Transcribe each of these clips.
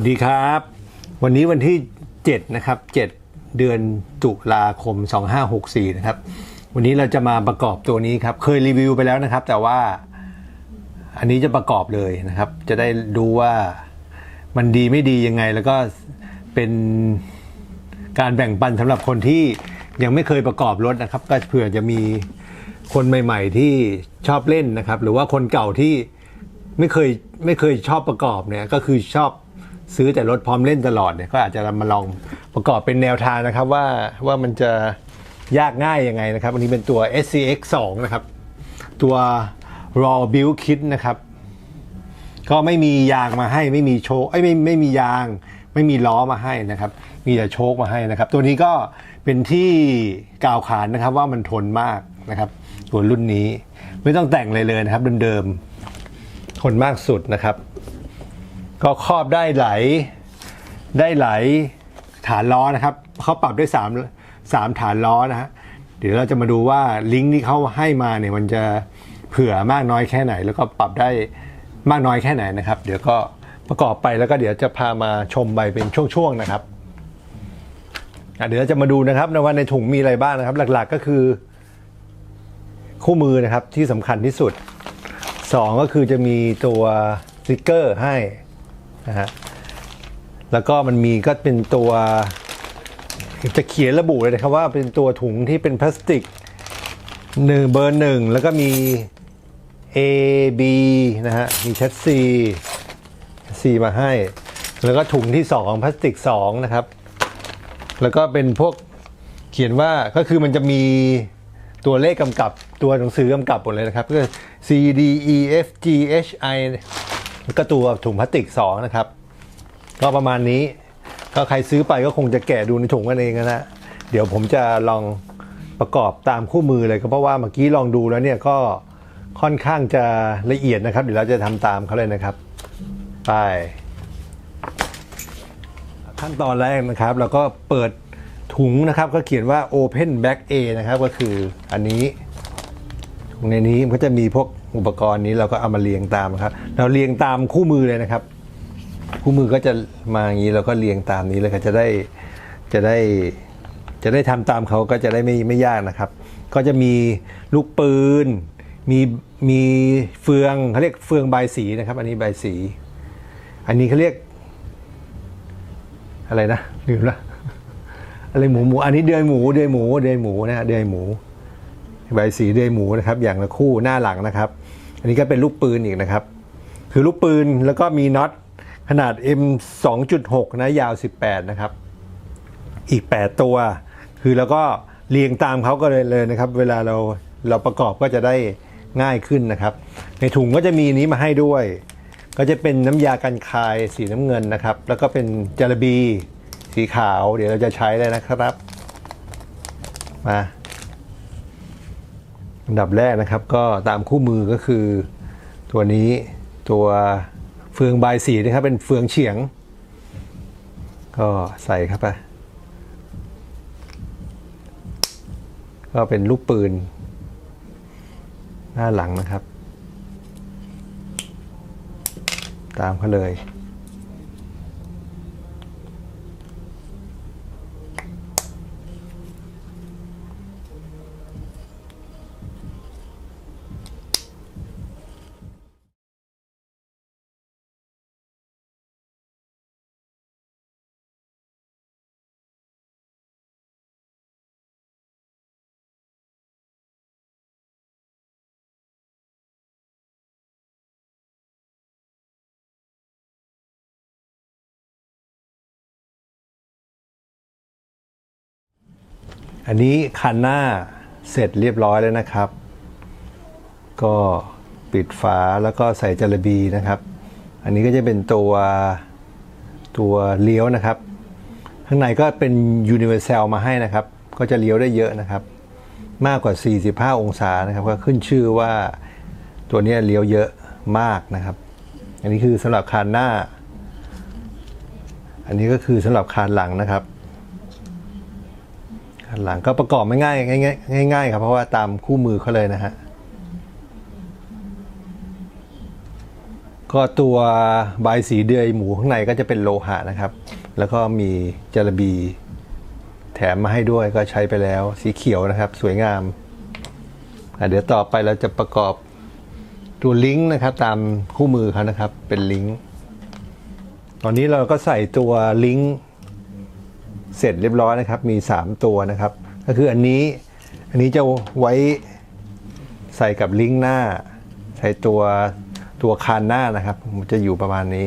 วัสดีครับ วันนี้วันที่ 7 นะครับ 7 เดือนตุลาคม 2564 นะครับ วันนี้เราจะมาประกอบตัวนี้ครับ เคยรีวิวไปแล้วนะครับ แต่ว่าอันนี้จะประกอบเลยนะครับ จะได้ดูว่ามันดีไม่ดียังไง แล้วก็เป็นการแบ่งปันสำหรับคนที่ยังไม่เคยประกอบรถนะครับ ก็เผื่อจะมีคนใหม่ ๆ ที่ชอบเล่นนะครับ หรือว่าคนเก่าที่ไม่เคยไม่เคยชอบประกอบเนี่ยก็คือชอบ ซื้อแต่รถพร้อมเล่นตลอดเนี่ยก็อาจจะมาลองประกอบเป็นแนวทางนะครับว่าว่ามันจะยากง่ายยังไงนะครับวันนี้เป็นตัว SCX 2นะครับ ตัว raw build kit นะครับ ก็ไม่มียางมาให้ไม่มีโชคไอ้ไม่ไม่มียาง ไม่มีล้อมาให้นะครับ มีแต่โชคมาให้นะครับ ตัวนี้ก็เป็นที่กล่าวขานนะครับว่ามันทนมากนะครับตัวรุ่นนี้ไม่ต้องแต่งเลยเลยนะครับเดิมๆทนมากสุดนะครับ ก็ครอบได้ไหลได้ไหลฐานล้อนะครับเขาปรับได้3 3ฐานล้อนะฮะเดี๋ยวเราจะมาดูว่าลิงก์ที่เขาให้มาเนี่ยมันจะเผื่อมากน้อยแค่ไหน แล้วก็ปรับได้มากน้อยแค่ไหนนะครับ เดี๋ยวก็ประกอบไปแล้วก็เดี๋ยวจะพามาชมไปเป็นช่วงๆนะครับเดี๋ยวเราจะมาดูนะครับนะว่าในถุงมีอะไรบ้างนะครับ หลักๆก็คือคู่มือนะครับที่สำคัญที่สุดสองก็คือจะมีตัวสติกเกอร์ให้ นะฮะแล้วก็มันมีก็เป็นตัวจะเขียนระบุเลยนะครับว่าเป็นตัวถุงที่เป็นพลาสติกหนึ่งเบอร์หนึ่งแล้วก็มี A B นะฮะมีชัดซีซีมาให้ แล้วก็ถุงที่ 2 พลาสติก 2 นะครับ แล้วก็เป็นพวกเขียนว่าก็คือมันจะมีตัวเลขกำกับตัวหนังสือกำกับหมดเลยนะครับ ก็คือ C D E F G H I ก็ตัวถุงพลาสติก2นะครับ ก็ประมาณนี้ก็ใครซื้อไปก็คงจะแกะดูในถุงกันเองนะเดี๋ยวผมจะลองประกอบตามคู่มือเลยก็เพราะว่าเมื่อกี้ลองดูแล้วเนี่ยก็ค่อนข้างจะละเอียดนะครับ เดี๋ยวเราจะทำตามเขาเลยนะครับ ไป ขั้นตอนแรกนะครับ เราก็เปิดถุงนะครับ ก็เขียนว่า Open Back A นะครับ ก็คืออันนี้ ในนี้มันก็จะมีพวกอุปกรณ์นี้เราก็เอามาเรียงตามครับ เราเรียงตามคู่มือเลยนะครับ คู่มือก็จะมาอย่างนี้เราก็เรียงตามนี้เลยก็จะได้จะได้จะได้ทำตามเขาก็จะได้ไม่ไม่ยากนะครับ ก็จะมีลูกปืน มีมีเฟืองเขาเรียกเฟืองใบสีนะครับ อันนี้ใบสี อันนี้เขาเรียก อะไรนะลืมละอะไรหมูหมู อันนี้เดือยหมูเดือยหมูเดือยหมูนะเดือยหมู ใบสีเดือยหมูนะครับ อย่างละคู่หน้าหลังนะครับ อันนี้ก็เป็นลูกปืนอีกนะครับ คือลูกปืนแล้วก็มีน็อตขนาด M 2.6 นะ ยาว 18 นะครับ อีก 8 ตัว คือแล้วก็เรียงตามเขาก็เลยเลยนะครับ เวลาเราเราประกอบก็จะได้ง่ายขึ้นนะครับ ในถุงก็จะมีนี้มาให้ด้วย ก็จะเป็นน้ำยากันคายสีน้ำเงินนะครับ แล้วก็เป็นจาระบีสีขาว เดี๋ยวเราจะใช้เลยนะครับ มา อันดับแรกนะครับก็ตามคู่มือก็คือตัวนี้ตัวเฟืองใบสีนะครับเป็นเฟืองเฉียง ก็ใส่เข้าไปก็เป็นลูกปืน หน้าหลังนะครับ ตามเขาเลย อันนี้คันหน้าเสร็จเรียบร้อยแล้วนะครับ ก็ปิดฝาแล้วก็ใส่จระบีนะครับ อันนี้ก็จะเป็นตัวตัวเลี้ยวนะครับ ข้างในก็เป็น Universal มาให้นะครับ ก็จะเลี้ยวได้เยอะนะครับ มากกว่า 45 องศานะครับ ก็ขึ้นชื่อว่าตัวนี้เลี้ยวเยอะมากนะครับ อันนี้คือสำหรับคานหน้า อันนี้ก็คือสำหรับคานหลังนะครับ คันหลังก็ประกอบไม่ง่ายง่ายง่ายครับ เพราะว่าตามคู่มือเขาเลยนะฮะก็ตัวใบสีเดือยหมูข้างในก็จะเป็นโลหะนะครับ แล้วก็มีจระบีแถมมาให้ด้วยก็ใช้ไปแล้วสีเขียวนะครับ สวยงามเดี๋ยวต่อไปเราจะประกอบตัวลิงก์นะครับ ตามคู่มือเขานะครับเป็นลิงก์ตอนนี้เราก็ใส่ตัวลิงก์ เสร็จเรียบร้อยนะครับ มี 3 ตัวนะครับ ก็คืออันนี้อันนี้จะไว้ใส่กับลิงก์หน้า ใส่ตัวตัวคานหน้านะครับ มันจะอยู่ประมาณนี้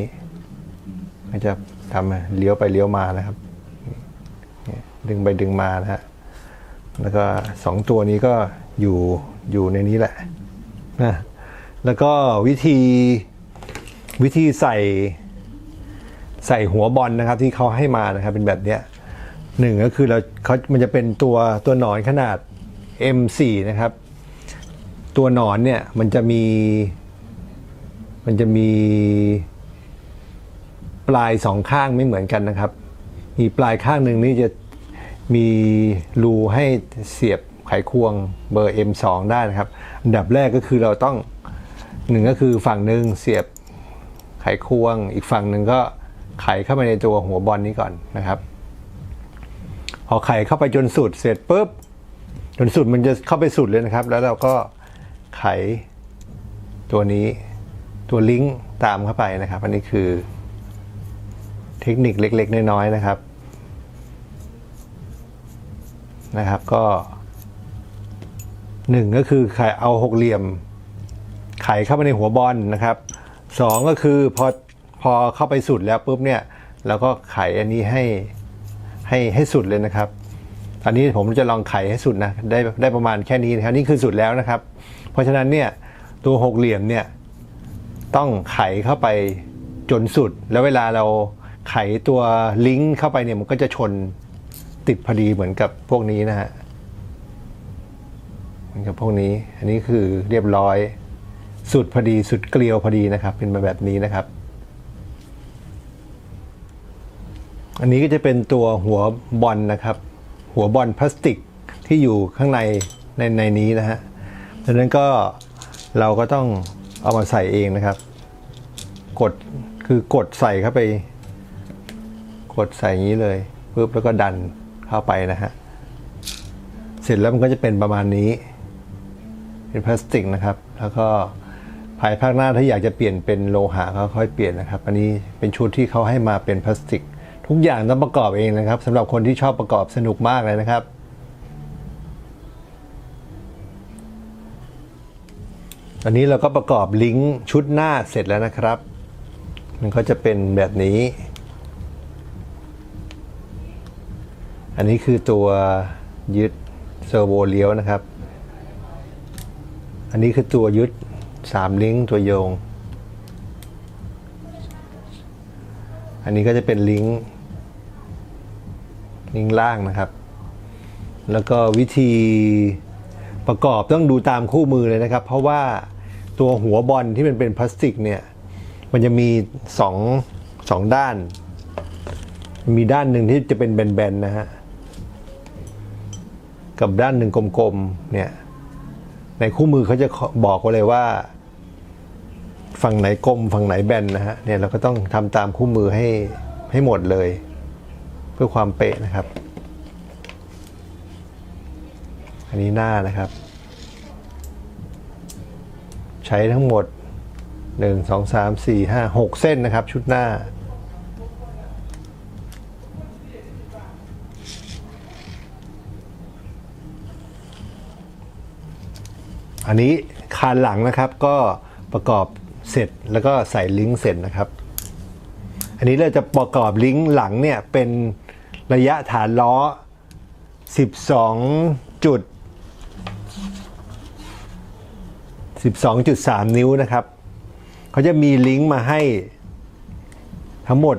มันจะทำเลี้ยวไปเลี้ยวมานะครับ ดึงไปดึงมานะฮะแล้วก็สองตัวนี้ก็อยู่อยู่ในนี้แหละนะแล้วก็วิธีวิธีใส่ใส่หัวบอลนะครับ ที่เขาให้มานะครับ เป็นแบบเนี้ย หนึ่งก็คือเราเขามันจะเป็นตัวตัวหนอนขนาด M4 นะครับ ตัวหนอนเนี่ยมันจะมี มันจะมีปลายสองข้างไม่เหมือนกันนะครับ มีปลายข้างหนึ่งนี่จะมีรูให้เสียบไขควงเบอร์ M2 ได้นะครับ อันดับแรกก็คือเราต้องหนึ่งก็คือฝั่งหนึ่งเสียบไขควง อีกฝั่งหนึ่งก็ไขเข้าไปในตัวหัวบอลนี้ก่อนนะครับ พอไข่เข้าไปจนสุดเสร็จปุ๊บจนสุดมันจะเข้าไปสุดเลยนะครับ แล้วเราก็ไขตัวนี้ตัวลิงก์ตามเข้าไปนะครับ อันนี้คือ เทคนิคเล็ก ๆ น้อยๆนะครับ นะครับก็หนึ่งก็คือไขเอาหกเหลี่ยม ไขเข้าไปในหัวบอลนะครับสองก็คือพอพอเข้าไปสุดแล้วปุ๊บเนี่ยเราก็ไขอันนี้ให้ ให้ให้สุดเลยนะครับตอนนี้ผมจะลองไขให้สุดนะได้ได้ประมาณแค่นี้นะครับนี่คือสุดแล้วนะครับ เพราะฉะนั้นเนี่ยตัวหกเหลี่ยมเนี่ยต้องไขเข้าไปจนสุด แล้วเวลาเราไขตัวลิงก์เข้าไปเนี่ยมันก็จะชนติดพอดีเหมือนกับพวกนี้นะฮะเหมือนกับพวกนี้ อันนี้คือเรียบร้อย สุดพอดีสุดเกลียวพอดีนะครับ เป็นมาแบบนี้นะครับ อันนี้ก็จะเป็นตัวหัวบอลนะครับ หัวบอลพลาสติกที่อยู่ข้างในในในนี้นะฮะดังนั้นก็เราก็ต้องเอามาใส่เองนะครับ กดคือกดใส่เข้าไป กดใส่อย่างนี้เลยปุ๊บแล้วก็ดันเข้าไปนะฮะเสร็จแล้วมันก็จะเป็นประมาณนี้ เป็นพลาสติกนะครับ แล้วก็ภายภาคหน้าถ้าอยากจะเปลี่ยนเป็นโลหะก็ค่อยเปลี่ยนนะครับ อันนี้เป็นชุดที่เขาให้มาเป็นพลาสติก ทุกอย่างต้องประกอบเองนะครับสำหรับคนที่ชอบประกอบสนุกมากเลยนะครับ อันนี้เราก็ประกอบลิงก์ชุดหน้าเสร็จแล้วนะครับ มันก็จะเป็นแบบนี้ อันนี้คือตัวยึดเซอร์โวเลี้ยวนะครับ อันนี้คือตัวยึดสามลิงก์ตัวโยง อันนี้ก็จะเป็นลิงก์ ลิงก์ล่างนะครับ แล้วก็วิธีประกอบต้องดูตามคู่มือเลยนะครับ เพราะว่าตัวหัวบอลที่มันเป็นพลาสติกเนี่ย มันจะมีสองสองด้าน มีด้านหนึ่งที่จะเป็นแบนๆนะฮะ กับด้านหนึ่งกลมๆ เนี่ย ในคู่มือเขาจะบอกไว้เลยว่า ฝั่งไหนกลมฝั่งไหนแบนนะฮะ เนี่ยเราก็ต้องทำตามคู่มือให้ให้หมดเลย พื่อความเป๊ะนะครับ อันนี้หน้านะครับ ใช้ทั้งหมด 1 2 3 4 5 6 เส้นนะครับ ชุดหน้า อันนี้คานหลังนะครับก็ประกอบเสร็จแล้วก็ใส่ลิงก์เสร็จนะครับ อันนี้เราจะประกอบลิงก์หลังเนี่ยเป็น ระยะฐานล้อ 12จุด12.3 นิ้วนะครับ เขาจะมีลิงก์มาให้ทั้งหมด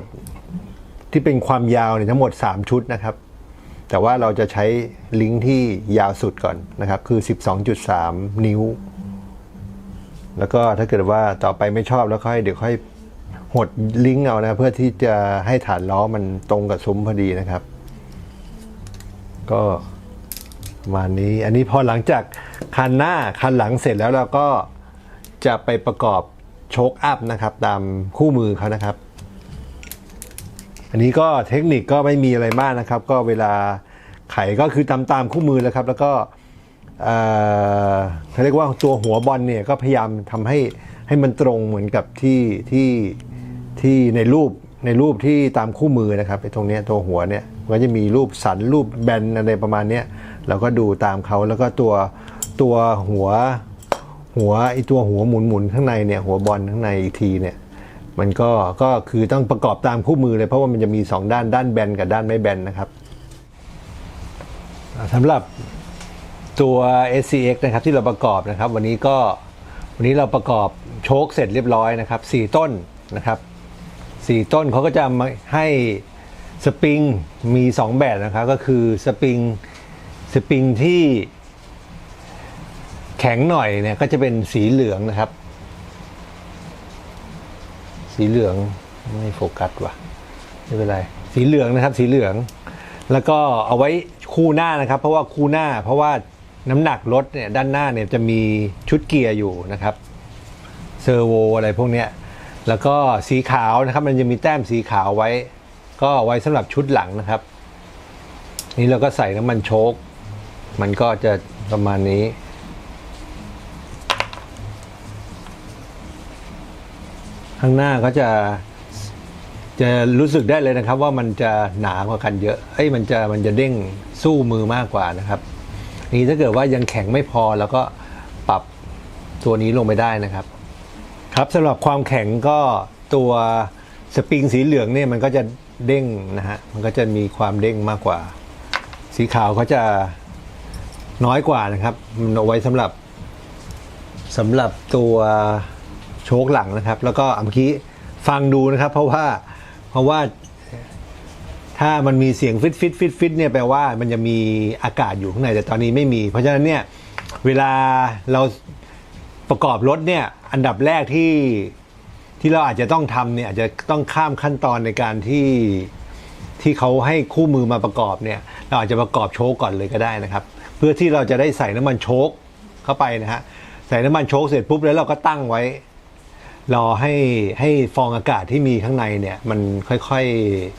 ที่เป็นความยาวเนี่ยทั้งหมด 3 ชุดนะครับ แต่ว่าเราจะใช้ลิงก์ที่ยาวสุดก่อนนะครับ คือ 12.3 นิ้ว แล้วก็ถ้าเกิดว่าต่อไปไม่ชอบแล้วค่อยเดี๋ยวค่อย หดลิงก์เอานะ เพื่อที่จะให้ฐานล้อมันตรงกับซุ้มพอดีนะครับ ก็ประมาณนี้ อันนี้พอหลังจากคันหน้าคันหลังเสร็จแล้วเราก็จะไปประกอบโชคอัพนะครับ ตามคู่มือเขานะครับ อันนี้ก็เทคนิคก็ไม่มีอะไรมากนะครับ ก็เวลาไขก็คือตามตามคู่มือแล้วครับ แล้วก็เอ่อเขาเรียกว่าตัวหัวบอลเนี่ยก็พยายามทำให้ให้มันตรงเหมือนกับที่ที่ ที่ในรูปในรูปที่ตามคู่มือนะครับไอ้ตรงเนี้ยตัวหัวเนี่ยมันก็จะมีรูปสันรูปแบนอะไรประมาณเนี้ยเราก็ดูตามเขาแล้วก็ตัวตัวหัวหัวไอ้ตัวหัวหมุนหมุนข้างในเนี่ยหัวบอลข้างในอีกทีเนี่ยมันก็ก็คือต้องประกอบตามคู่มือเลยเพราะว่ามันจะมี 2 ด้านด้านแบนกับด้านไม่แบนนะครับอ่าสำหรับตัว SCX นะครับที่เราประกอบนะครับ วันนี้ก็วันนี้เราประกอบโชคเสร็จเรียบร้อยนะครับ 4 ต้นนะครับ 4ต้นเขาก็จะมาให้สปริงมี 2 แบบนะครับก็คือสปริงสปริงที่แข็งหน่อยเนี่ยก็จะเป็นสีเหลืองนะครับ สีเหลืองไม่โฟกัสว่ะไม่เป็นไรสีเหลืองนะครับ สีเหลือง แล้วก็เอาไว้คู่หน้านะครับ เพราะว่าคู่หน้า เพราะว่าน้ำหนักรถเนี่ยด้านหน้าเนี่ยจะมีชุดเกียร์อยู่นะครับเซอร์โวอะไรพวกเนี้ย แล้วก็สีขาวนะครับมันจะมีแต้มสีขาวไว้ ก็ไว้สำหรับชุดหลังนะครับ นี่เราก็ใส่น้ำมันโชคมันก็จะประมาณนี้ข้างหน้าก็จะจะรู้สึกได้เลยนะครับ ว่ามันจะหนากว่ากันเยอะเอ้ยมันจะมันจะเด้งสู้มือมากกว่านะครับ นี่ถ้าเกิดว่ายังแข็งไม่พอแล้วก็ปรับตัวนี้ลงไปได้นะครับ ครับสำหรับความแข็งก็ตัวสปริงสีเหลืองเนี่ยมันก็จะเด้งนะฮะมันก็จะมีความเด้งมากกว่า สีขาวเขาจะน้อยกว่านะครับมันเอาไว้สำหรับสำหรับตัวโชคหลังนะครับ แล้วก็เมื่อกี้ฟังดูนะครับ เพราะว่าเพราะว่าถ้ามันมีเสียงฟิตฟิตฟิตฟิตเนี่ยแปลว่ามันจะมีอากาศอยู่ข้างในแต่ตอนนี้ไม่มี เพราะฉะนั้นเนี่ยเวลาเรา ประกอบรถเนี่ยอันดับแรกที่ที่เราอาจจะต้องทำเนี่ยอาจจะต้องข้ามขั้นตอนในการที่ที่เขาให้คู่มือมาประกอบเนี่ยเราอาจจะประกอบโชคก่อนเลยก็ได้นะครับ เพื่อที่เราจะได้ใส่น้ำมันโชคเข้าไปนะฮะใส่น้ำมันโชคเสร็จปุ๊บแล้วเราก็ตั้งไว้ รอให้ให้ฟองอากาศที่มีข้างในเนี่ยมันค่อย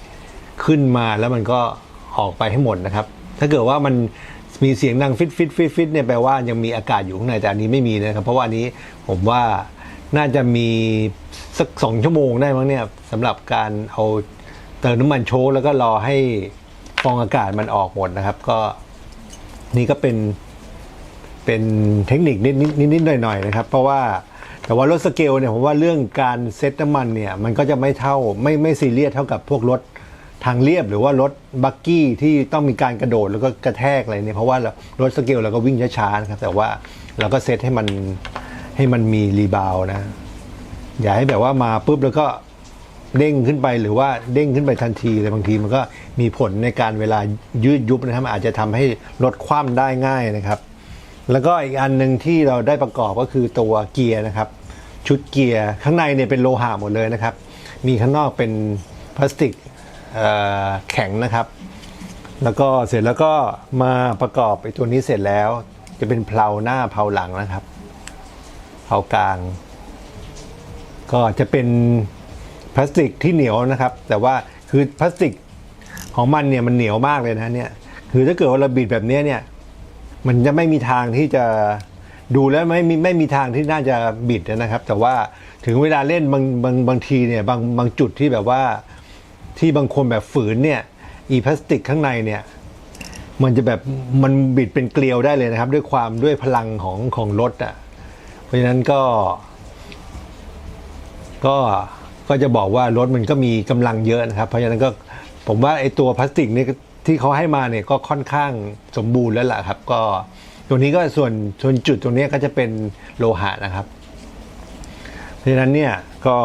ๆขึ้นมาแล้วมันก็ออกไปให้หมดนะครับ ถ้าเกิดว่ามัน มีเสียงดังฟิตฟิตฟิตฟิตเนี่ยแปลว่ายังมีอากาศอยู่ข้างในแต่อันนี้ไม่มีนะครับ เพราะว่าอันนี้ผมว่าน่าจะมีสักสองชั่วโมงได้มั้งเนี่ยสำหรับการเอาเติมน้ำมันโชคแล้วก็รอให้ฟองอากาศมันออกหมดนะครับ ก็นี่ก็เป็นเป็นเทคนิคนิดนิดนิดหน่อยหน่อยๆนะครับ เพราะว่าแต่ว่ารถสเกลเนี่ยผมว่าเรื่องการเซ็ตน้ำมันเนี่ย มันก็จะไม่เท่าไม่ไม่ซีเรียสเท่ากับพวกรถ ทางเรียบหรือว่ารถบักกี้ที่ต้องมีการกระโดดแล้วก็กระแทกอะไรเนี่ยเพราะว่ารถสเกลเราก็วิ่งช้าๆนะครับแต่ว่าเราก็เซตให้มันให้มันมีรีบาวนะ อย่าให้แบบว่ามาปุ๊บแล้วก็เด้งขึ้นไปหรือว่าเด้งขึ้นไปทันทีเลยบางทีมันก็มีผลในการเวลายืดยุบนะครับอาจจะทำให้รถคว่ำได้ง่ายนะครับ แล้วก็อีกอันหนึ่งที่เราได้ประกอบก็คือตัวเกียร์นะครับ ชุดเกียร์ข้างในเนี่ยเป็นโลหะหมดเลยนะครับ มีข้างนอกเป็นพลาสติก แข็งนะครับ แล้วก็เสร็จแล้วก็มาประกอบไอ้ตัวนี้เสร็จแล้ว จะเป็นเพลาหน้าเพลาหลังนะครับเพลากลาง ก็จะเป็นพลาสติกที่เหนียวนะครับ แต่ว่าคือพลาสติกของมันเนี่ยมันเหนียวมากเลยนะเนี่ยคือถ้าเกิดว่าเราบิดแบบนี้เนี่ยมันจะไม่มีทางที่จะดูแล้วไม่มีไม่มีทางที่น่าจะบิดนะครับ แต่ว่าถึงเวลาเล่นบางบางบางทีเนี่ยบางบางจุดที่แบบว่า ที่บางคนแบบฝืนเนี่ยอีพลาสติกข้างในเนี่ยมันจะแบบมันบิดเป็นเกลียวได้เลยนะครับ ด้วยความด้วยพลังของของรถอะเพราะฉะนั้นก็ ก็ก็จะบอกว่ารถมันก็มีกำลังเยอะนะครับ เพราะฉะนั้นก็ผมว่าไอ้ตัวพลาสติกนี่ที่เขาให้มาเนี่ยก็ค่อนข้างสมบูรณ์แล้วล่ะครับ ก็ตัวนี้ก็ส่วนส่วนจุดตรงนี้ก็จะเป็นโลหะนะครับ เพราะฉะนั้นเนี่ยก็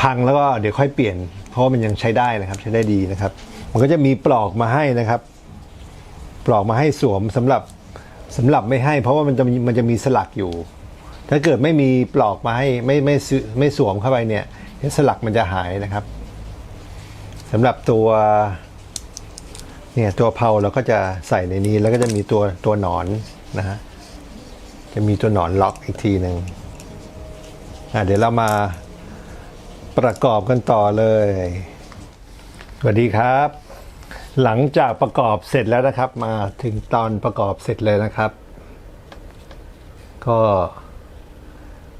พังแล้วก็เดี๋ยวค่อยเปลี่ยน เพราะมันยังใช้ได้นะครับใช้ได้ดีนะครับ มันก็จะมีปลอกมาให้นะครับ ปลอกมาให้สวมสำหรับสำหรับไม่ให้ เพราะว่ามันจะมันจะมีสลักอยู่ ถ้าเกิดไม่มีปลอกมาให้ไม่ไม่ไม่สวมเข้าไปเนี่ยสลักมันจะหายนะครับสำหรับตัวเนี่ยตัวเพาเราก็จะใส่ในนี้แล้วก็จะมีตัวตัวหนอนนะฮะจะมีตัวหนอนล็อกอีกทีหนึ่งอะเดี๋ยวเรามา ประกอบกันต่อเลยสวัสดีครับ หลังจากประกอบเสร็จแล้วนะครับ มาถึงตอนประกอบเสร็จเลยนะครับ ก็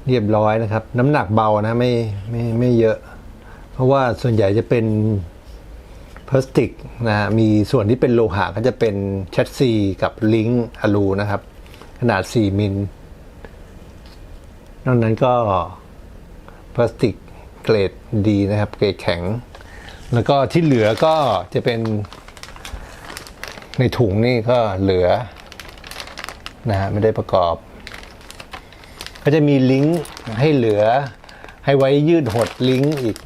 เรียบร้อยนะครับ น้ำหนักเบานะไม่ไม่ไม่เยอะ เพราะว่าส่วนใหญ่จะเป็นพลาสติกนะฮะมีส่วนที่เป็นโลหะก็จะเป็นแชสซีกับลิงก์อะลูนะครับ ขนาด 4 มิลนอกนั้นก็พลาสติก เกรดดีนะครับ เกรดแข็ง แล้วก็ที่เหลือก็จะเป็น ในถุงนี่ก็เหลือนะฮะไม่ได้ประกอบ ก็จะมีลิงก์ให้เหลือให้ไว้ยืดหดลิงก์อีก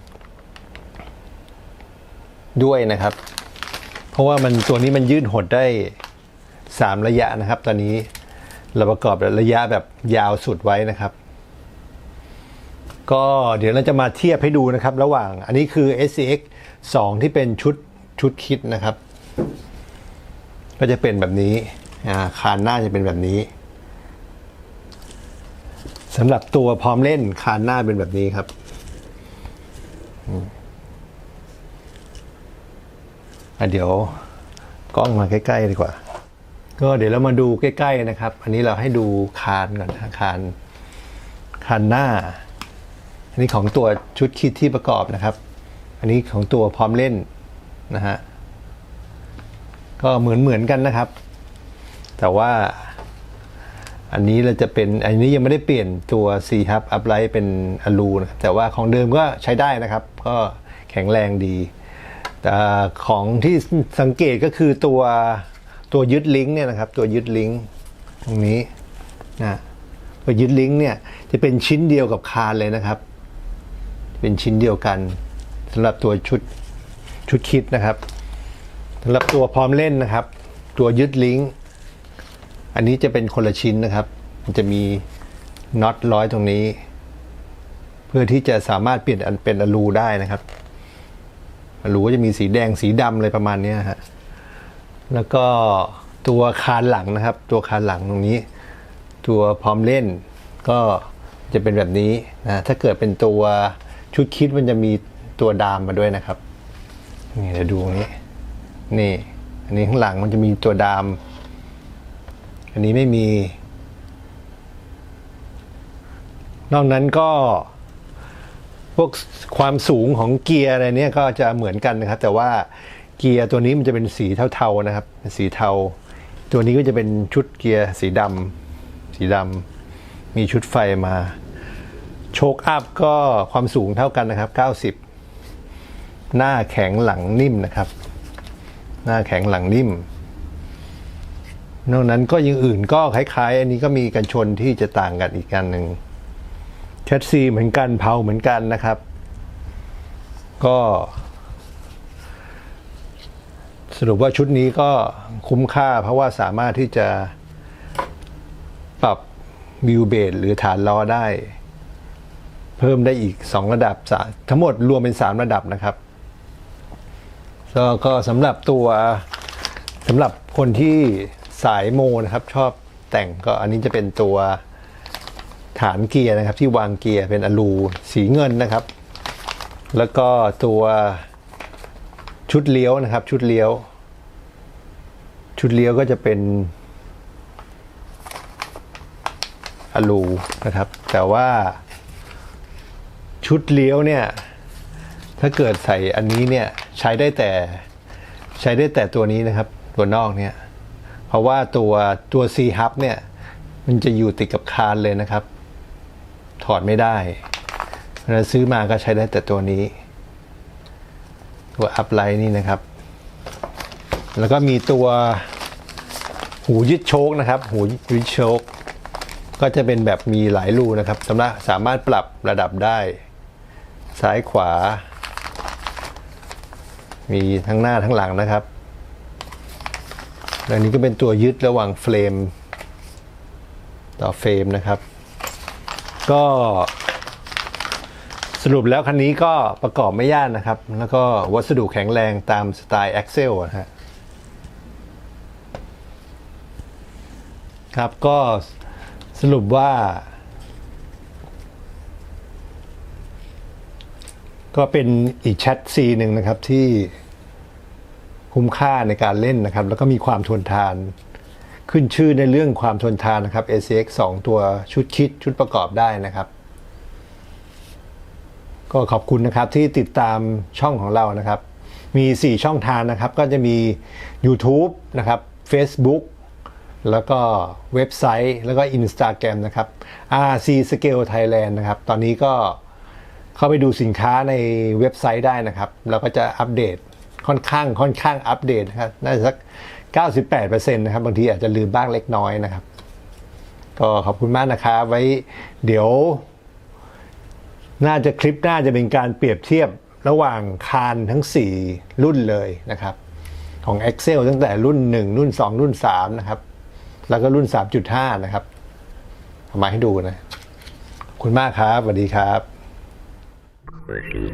ด้วยนะครับ เพราะว่ามันตัวนี้มันยืดหดได้ 3 ระยะนะครับ ตอนนี้เราประกอบระยะแบบยาวสุดไว้นะครับ ก็เดี๋ยวเราจะมาเทียบให้ดูนะครับ ระหว่างอันนี้คือ SCX 2 ที่เป็นชุดชุดคิดนะครับ ก็จะเป็นแบบนี้คานหน้าจะเป็นแบบนี้สำหรับตัวพร้อมเล่นคานหน้าเป็นแบบนี้ครับเดี๋ยวกล้องมาใกล้ๆดีกว่า ก็เดี๋ยวเรามาดูใกล้ๆนะครับ อันนี้เราให้ดูคานก่อนนะคานคานหน้า อันนี้ของตัวชุดคิดที่ประกอบนะครับ อันนี้ของตัวพร้อมเล่นนะฮะ ก็เหมือนเหมือนกันนะครับ แต่ว่าอันนี้เราจะเป็นอันนี้ยังไม่ได้เปลี่ยนตัว C Hub Upright เป็นอลูนะครับแต่ว่าของเดิมก็ใช้ได้นะครับ ก็แข็งแรงดีแต่ของที่สังเกตก็คือตัวตัวยึดลิงก์เนี่ยนะครับ ตัวยึดลิงก์ตรงนี้นะตัวยึดลิงก์เนี่ยจะเป็นชิ้นเดียวกับคานเลยนะครับ เป็นชิ้นเดียวกันสำหรับตัวชุดชุดคิดนะครับสำหรับตัวพร้อมเล่นนะครับ ตัวยึดลิงก์อันนี้จะเป็นคนละชิ้นนะครับมันจะมีน็อตร้อยตรงนี้ เพื่อที่จะสามารถเปลี่ยนเป็นอลูได้นะครับอลูก็จะมีสีแดงสีดำอะไรประมาณนี้ฮะแล้วก็ตัวคานหลังนะครับ ตัวคานหลังตรงนี้ ตัวพร้อมเล่นก็จะเป็นแบบนี้นะถ้าเกิดเป็นตัว ชุดคิดมันจะมีตัวดามมาด้วยนะครับ นี่เดี๋ยวดูตรงนี้ นี่ อันนี้ข้างหลังมันจะมีตัวดาม อันนี้ไม่มี นอกนั้นก็พวกความสูงของเกียร์อะไรเนี่ยก็จะเหมือนกันนะครับ แต่ว่าเกียร์ตัวนี้มันจะเป็นสีเทาๆนะครับสีเทา ตัวนี้ก็จะเป็นชุดเกียร์สีดำสีดำมีชุดไฟมา โชคอัพก็ความสูงเท่ากันนะครับ 90 หน้าแข็งหลังนิ่มนะครับ หน้าแข็งหลังนิ่ม นอกนั้นก็ยังอื่นก็คล้ายๆ อันนี้ก็มีกันชนที่จะต่างกันอีกกันหนึ่งแชสซีเหมือนกันเพาเหมือนกันนะครับ ก็สรุปว่าชุดนี้ก็คุ้มค่าเพราะว่าสามารถที่จะปรับวิวเบสหรือฐานล้อได้ เพิ่มได้อีก 2 ระดับสะทั้งหมดรวมเป็น 3 ระดับนะครับก็ก็สำหรับตัวสำหรับคนที่สายโมนะครับ ชอบแต่งก็อันนี้จะเป็นตัวฐานเกียร์นะครับ ที่วางเกียร์เป็นอลูสีเงินนะครับ แล้วก็ตัวชุดเลี้ยวนะครับ ชุดเลี้ยว ชุดเลี้ยวก็จะเป็นอลูนะครับ แต่ว่า ชุดเลี้ยวเนี่ย ถ้าเกิดใส่อันนี้เนี่ยใช้ได้แต่ใช้ได้แต่ตัวนี้นะครับ ตัวนอกเนี่ย เพราะว่าตัวตัว C hub เนี่ย มันจะอยู่ติดกับคานเลยนะครับ ถอดไม่ได้เราซื้อมาก็ใช้ได้แต่ตัวนี้ ตัวอัพไลท์นี่นะครับ แล้วก็มีตัวหูยึดโชคนะครับ หูยึดโชคก็จะเป็นแบบมีหลายรูนะครับสำหรับสามารถปรับระดับได้ ซ้ายขวา มีทั้งหน้าทั้งหลังนะครับและนี้ก็เป็นตัวยึดระหว่างเฟรม ต่อเฟรมนะครับ ก็สรุปแล้วคันนี้ก็ประกอบไม่ยากนะครับ แล้วก็วัสดุแข็งแรงตามสไตล์ Axel นะฮะครับก็สรุปว่า ก็เป็นอีกแชทซีหนึ่งนะครับที่คุ้มค่าในการเล่นนะครับ แล้วก็มีความทนทาน ขึ้นชื่อในเรื่องความทนทานนะครับ ACX 2 ตัวชุดคิดชุดประกอบได้นะครับ ก็ขอบคุณนะครับที่ติดตามช่องของเรานะครับ มี 4 ช่องทางนะครับ ก็จะมี YouTube นะครับ Facebook แล้วก็เว็บไซต์แล้วก็ Instagram นะครับ RC Scale Thailand นะครับ ตอนนี้ก็ เข้าไปดูสินค้าในเว็บไซต์ได้นะครับแล้วก็จะอัปเดตค่อนข้างค่อนข้างอัปเดตนะครับน่าจะสัก 98%นะครับ บางทีอาจจะลืมบ้างเล็กน้อยนะครับ ก็ขอบคุณมากนะครับ ไว้เดี๋ยว น่าจะคลิปหน้าจะเป็นการเปรียบเทียบระหว่างคานทั้ง 4 รุ่นเลยนะครับ ของ Excel ตั้งแต่รุ่น 1 รุ่น 2 รุ่น 3 นะครับ แล้วก็รุ่น 3.5 นะครับเอามาให้ดูนะ ขอบคุณมากครับสวัสดีครับ Where she's